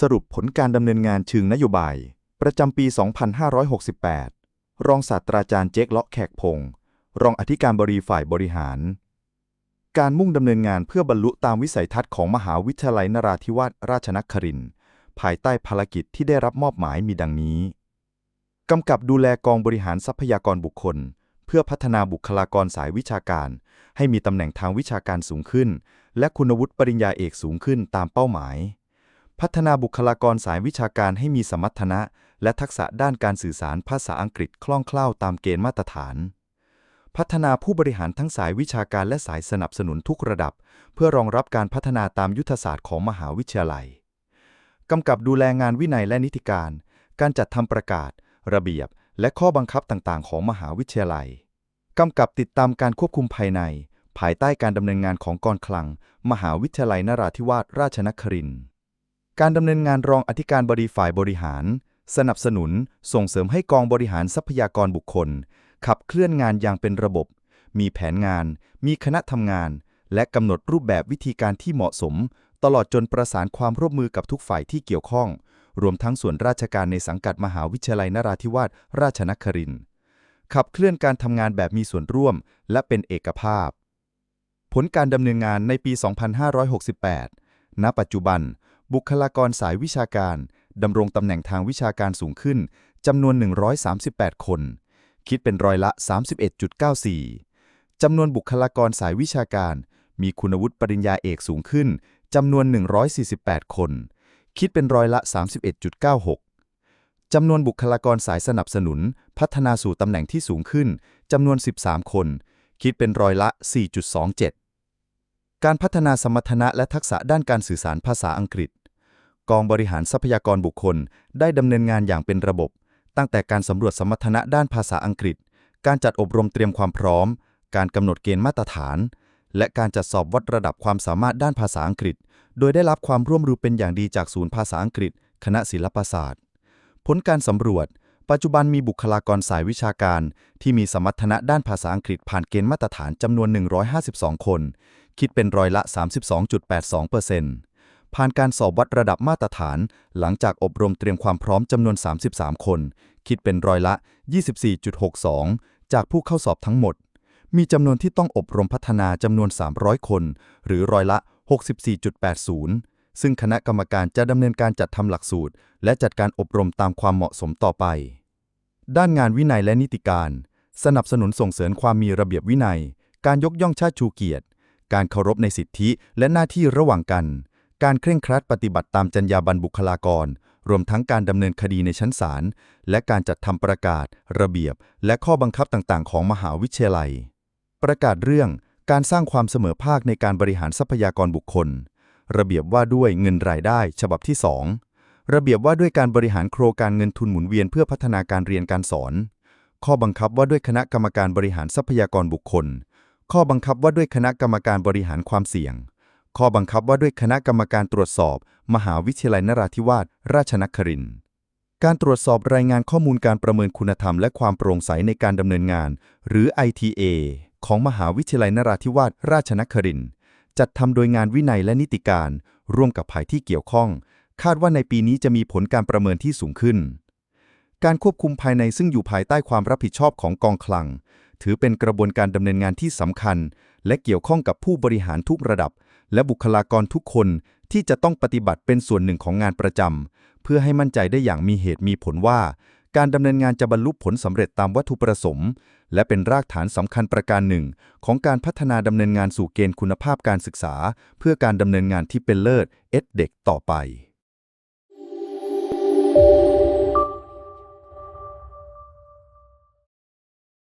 สรุปผลการดำเนินงานเชิงนโยบาย ประจำปี 2568 รองศาสตราจารย์เจ๊กเลาะแขกพงศ์รองอธิการบดีฝ่ายบริหาร การมุ่งดำเนินงานเพื่อบรรลุตามวิสัยทัศน์ของมหาวิทยาลัยนราธิวาสราชนครินทร์ภายใต้ภารกิจที่ได้รับมอบหมายมีดังนี้ กำกับดูแลกองบริหารทรัพยากรบุคคล เพื่อพัฒนาบุคลากรสายวิชาการ ให้มีตำแหน่งทางวิชาการสูงขึ้น และคุณวุฒิปริญญาเอกสูงขึ้นตามเป้าหมาย พัฒนาบุคลากรสายวิชาการให้มีสมรรถนะ และทักษะด้านการสื่อสารภาษาอังกฤษคล่องแคล่วตามเกณฑ์มาตรฐาน พัฒนาผู้บริหารทั้งสายวิชาการและสายสนับสนุนทุกระดับ เพื่อรองรับการพัฒนาตามยุทธศาสตร์ของมหาวิทยาลัย กำกับดูแลงานวินัยและนิติการ การจัดทำประกาศ ระเบียบ และข้อบังคับต่างๆ ของมหาวิทยาลัย กำกับติดตามการควบคุมภายใน ภายใต้การดำเนินงานของกองคลัง มหาวิทยาลัยนราธิวาสราชนครินทร์ การดำเนินงานรองอธิการบดีฝ่ายบริหาร สนับสนุน ส่งเสริมให้กองบริหารทรัพยากรบุคคล ขับเคลื่อนงานอย่างเป็นระบบ มีแผนงาน มีคณะทำงาน และกำหนดรูปแบบวิธีการที่เหมาะสม ตลอดจนประสานความร่วมมือกับทุกฝ่ายที่เกี่ยวข้อง รวมทั้งส่วนราชการในสังกัดมหาวิทยาลัยนราธิวาสราชนครินทร์ขับเคลื่อนการทำงานแบบมีส่วนร่วม และเป็นเอกภาพ ผลการดำเนินงานในปี 2568 ณ ปัจจุบัน บุคลากรสายวิชาการดำรงตำแหน่งทางวิชาการสูงขึ้นจำนวน 138 คน คิดเป็นร้อยละ 31.94 จำนวนบุคลากรสายวิชาการ มีคุณวุฒิปริญญาเอกสูงขึ้นจำนวน 148 คน คิดเป็นร้อยละ 31.96 จำนวนบุคลากรสายสนับสนุน พัฒนาสู่ตำแหน่งที่สูงขึ้นจำนวน 13 คน คิดเป็นร้อยละ 4.27 การพัฒนาสมรรถนะและทักษะด้านการสื่อสารภาษาอังกฤษ กองบริหารทรัพยากรบุคคลได้ดำเนินงานอย่างเป็นระบบ ตั้งแต่การสำรวจสมรรถนะด้านภาษาอังกฤษ การจัดอบรมเตรียมความพร้อม การกำหนดเกณฑ์มาตรฐาน และการจัดสอบวัดระดับความสามารถด้านภาษาอังกฤษ โดยได้รับความร่วมมือเป็นอย่างดีจากศูนย์ภาษาอังกฤษ คณะศิลปศาสตร์ ผลการสำรวจ ปัจจุบันมีบุคลากรสายวิชาการ ที่มีสมรรถนะด้านภาษาอังกฤษผ่านเกณฑ์มาตรฐานจำนวน 152 คน คิดเป็นร้อยละ 32.82%ผ่านการสอบวัดระดับมาตรฐาน หลังจากอบรมเตรียมความพร้อมจำนวน 33 คน คิดเป็นร้อยละ 24.62 จากผู้เข้าสอบทั้งหมด มีจำนวนที่ต้องอบรมพัฒนาจำนวน 300 คน หรือร้อยละ 64.80 ซึ่งคณะกรรมการจะดำเนินการจัดทำหลักสูตร และจัดการอบรมตามความเหมาะสมต่อไป ด้านงานวินัยและนิติการ สนับสนุนส่งเสริมความมีระเบียบวินัย การยกย่องชาติชูเกียรติ การเคารพในสิทธิและหน้าที่ระหว่างกัน การเคร่งครัดปฏิบัติตามจรรยาบรรณบุคลากร รวมทั้งการดำเนินคดีในชั้นศาล และการจัดทำประกาศ ระเบียบ และข้อบังคับต่างๆ ของมหาวิทยาลัย ประกาศเรื่องการสร้างความเสมอภาคในการบริหารทรัพยากรบุคคล ระเบียบว่าด้วยเงินรายได้ฉบับที่ 2 ระเบียบว่าด้วยการบริหารโครงการเงินทุนหมุนเวียนเพื่อพัฒนาการเรียนการสอน ข้อบังคับว่าด้วยคณะกรรมการบริหารทรัพยากรบุคคล ข้อบังคับว่าด้วยคณะกรรมการบริหารความเสี่ยง ข้อบังคับว่าด้วยคณะกรรมการตรวจสอบ มหาวิทยาลัยนราธิวาสราชนครินทร์การตรวจสอบรายงานข้อมูลการประเมินคุณธรรมและความโปร่งใสในการดำเนินงาน หรือ ITA ของมหาวิทยาลัยนราธิวาสราชนครินทร์ จัดทำโดยงานวินัยและนิติการ ร่วมกับภายที่เกี่ยวข้อง คาดว่าในปีนี้จะมีผลการประเมินที่สูงขึ้น การควบคุมภายในซึ่งอยู่ภายใต้ความรับผิดชอบของกองคลัง ถือเป็นกระบวนการดำเนินงานที่สำคัญ และเกี่ยวข้องกับผู้บริหารทุกระดับ และบุคลากรทุกคนที่จะต้องปฏิบัติเป็นส่วนหนึ่งของงานประจำเพื่อให้มั่นใจได้อย่างมีเหตุมีผลว่า การดำเนินงานจะบรรลุผลสำเร็จตามวัตถุประสงค์ และเป็นรากฐานสำคัญประการหนึ่ง ของการพัฒนาดำเนินงานสู่เกณฑ์คุณภาพการศึกษา เพื่อการดำเนินงานที่เป็นเลิศเอ็ดเด็กต่อไป